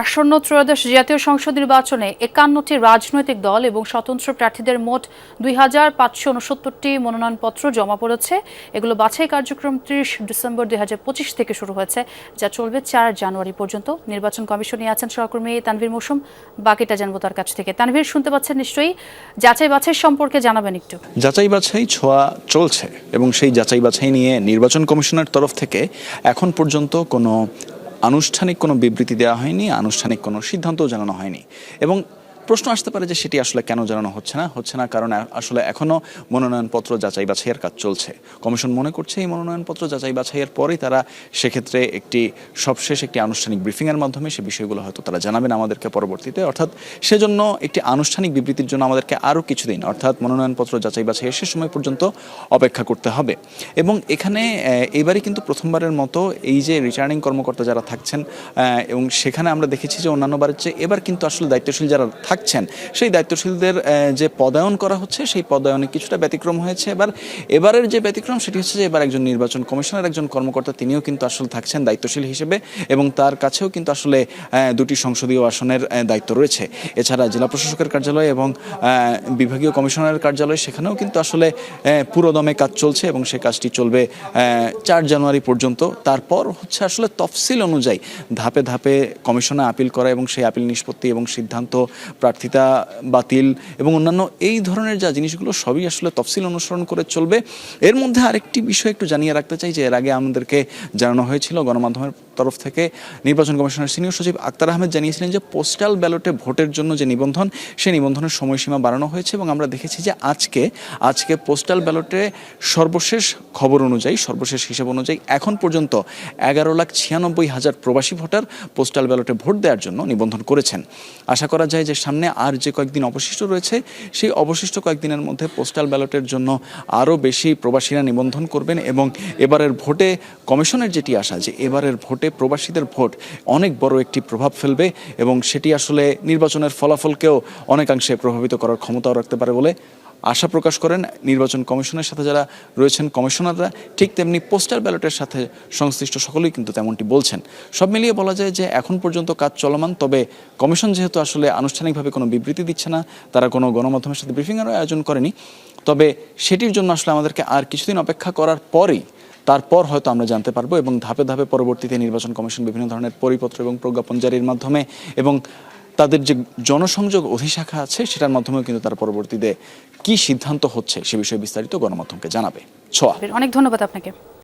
আসন্ন ত্রয়োদশ জাতীয় সংসদ নির্বাচনে একান্নটি রাজনৈতিক দল এবং স্বতন্ত্র প্রার্থীদের মোট দুই হাজার পাঁচশো উনসত্তরটি মনোনয়নপত্র জমা পড়েছে। এগুলো বাছাই কার্যক্রম ত্রিশ ডিসেম্বর দুই হাজার পঁচিশ থেকে শুরু হয়েছে, যা চলবে চার জানুয়ারি পর্যন্ত। নির্বাচন কমিশনে আছেন সহকর্মী তানভীর মৌসুম। বাকিটা জানব তার কাছ থেকে। তানভীর, শুনতে পাচ্ছেন নিশ্চয়ই? যাচাই বাছাই সম্পর্কে জানাবেন একটু। যাচাই বাছাই ছোঁয়া চলছে এবং সেই যাচাই বাছাই নিয়ে নির্বাচন কমিশনের তরফ থেকে এখন পর্যন্ত কোনো আনুষ্ঠানিক কোনো বিবৃতি দেওয়া হয়নি আনুষ্ঠানিক কোনো সিদ্ধান্তও জানানো হয়নি। এবং প্রশ্ন আসতে পারে যে সেটি আসলে কেন জানানো হচ্ছে না হচ্ছে না কারণ আসলে এখনও মনোনয়নপত্র যাচাই বাছাইয়ের কাজ চলছে। কমিশন মনে করছে এই মনোনয়নপত্র যাচাই বাছাইয়ের পরেই তারা সেক্ষেত্রে একটি সবশেষ একটি আনুষ্ঠানিক ব্রিফিংয়ের মাধ্যমে সে বিষয়গুলো হয়তো তারা জানাবেন আমাদেরকে পরবর্তীতে। অর্থাৎ সেজন্য একটি আনুষ্ঠানিক বিবৃতির জন্য আমাদেরকে আরও কিছুদিন, অর্থাৎ মনোনয়নপত্র যাচাই বাছাইয়ের সে সময় পর্যন্ত অপেক্ষা করতে হবে। এবং এখানে এবারে কিন্তু প্রথমবারের মতো এই যে রিটার্নিং কর্মকর্তা যারা থাকছেন এবং সেখানে আমরা দেখেছি যে অন্যান্যবারের চেয়ে এবার কিন্তু আসলে দায়িত্বশীল যারা থাকছেন। সেই দায়িত্বশীলদের যে পদায়ন করা হচ্ছে, সেই পদায়নে কিছুটা ব্যতিক্রম হয়েছে। এবার, এবারের যে ব্যতিক্রম, সেটি হচ্ছে যে এবার একজন নির্বাচন কমিশনের, একজন কর্মকর্তা, তিনিও কিন্তু আসলে থাকছেন দায়িত্বশীল হিসেবে এবং তার কাছেও কিন্তু আসলে দুটি সংসদীয় আসনের দায়িত্ব রয়েছে। এছাড়া জেলা প্রশাসকের কার্যালয় এবং বিভাগীয় কমিশনারের কার্যালয়, সেখানেও কিন্তু আসলে পুরোদমে কাজ চলছে এবং সে কাজটি চলবে চার জানুয়ারি পর্যন্ত। তারপর হচ্ছে আসলে তফসিল অনুযায়ী ধাপে ধাপে কমিশনে আপিল করা এবং সেই আপিল নিষ্পত্তি এবং সিদ্ধান্ত প্রার্থিতা, বাতিল এবং অন্যান্য এই ধরনের যা জিনিসগুলো সবই আসলে তফসিল অনুসরণ করে চলবে। এর মধ্যে আরেকটি বিষয় একটু জানিয়ে রাখতে চাই যে এর আগে আমাদেরকে জানানো হয়েছিল গণমাধ্যমের তরফ থেকে, নির্বাচন কমিশনের সিনিয়র সচিব আক্তার আহমেদ জানিয়েছিলেন যে পোস্টাল ব্যালটে ভোটের জন্য যে নিবন্ধন সেই নিবন্ধনের সময়সীমা বাড়ানো হয়েছে এবং আমরা দেখেছি যে আজকে আজকে পোস্টাল ব্যালটে সর্বশেষ খবর অনুযায়ী, সর্বশেষ হিসাব অনুযায়ী এখন পর্যন্ত এগারো লাখ ছিয়ানব্বই হাজার প্রবাসী ভোটার পোস্টাল ব্যালটে ভোট দেওয়ার জন্য নিবন্ধন করেছেন। আশা করা যায় যে সামনে আর যে কয়েকদিন অবশিষ্ট রয়েছে, সেই অবশিষ্ট কয়েকদিনের মধ্যে পোস্টাল ব্যালটের জন্য আরও বেশি প্রবাসীরা নিবন্ধন করবেন এবং এবারের ভোটে কমিশনের যেটি আশা যে এবারের ভোটে প্রবাসীদের ভোট অনেক বড় একটি প্রভাব ফেলবে এবং সেটি আসলে নির্বাচনের ফলাফলকেও অনেকাংশে প্রভাবিত করার ক্ষমতাও রাখতে পারে বলে আশা প্রকাশ করেন নির্বাচন কমিশনের সাথে যারা রয়েছেন কমিশনাররা, ঠিক তেমনি পোস্টাল ব্যালটের সাথে সংশ্লিষ্ট সকলেই কিন্তু তেমনটি বলছেন। সব মিলিয়ে বলা যায় যে এখন পর্যন্ত কাজ চলমান, তবে কমিশন যেহেতু আসলে আনুষ্ঠানিকভাবে কোনো বিবৃতি দিচ্ছে না, তারা কোনো গণমাধ্যমের সাথে ব্রিফিংয়েরও আয়োজন করেনি, তবে সেটির জন্য আসলে আমাদেরকে আর কিছুদিন অপেক্ষা করার পরেই, তারপর হয়তো আমরা জানতে পারব এবং ধাপে ধাপে পরবর্তীতে নির্বাচন কমিশন বিভিন্ন ধরনের পরিপত্র এবং প্রজ্ঞাপন জারির মাধ্যমে এবং তাদের যে জনসংযোগ অধিশাখা আছে, সেটার মাধ্যমেও কিন্তু তার পরবর্তীতে কি সিদ্ধান্ত হচ্ছে, সে বিষয়ে বিস্তারিত গণমাধ্যমকে জানাবে। ছোয়া। অনেক ধন্যবাদ আপনাকে।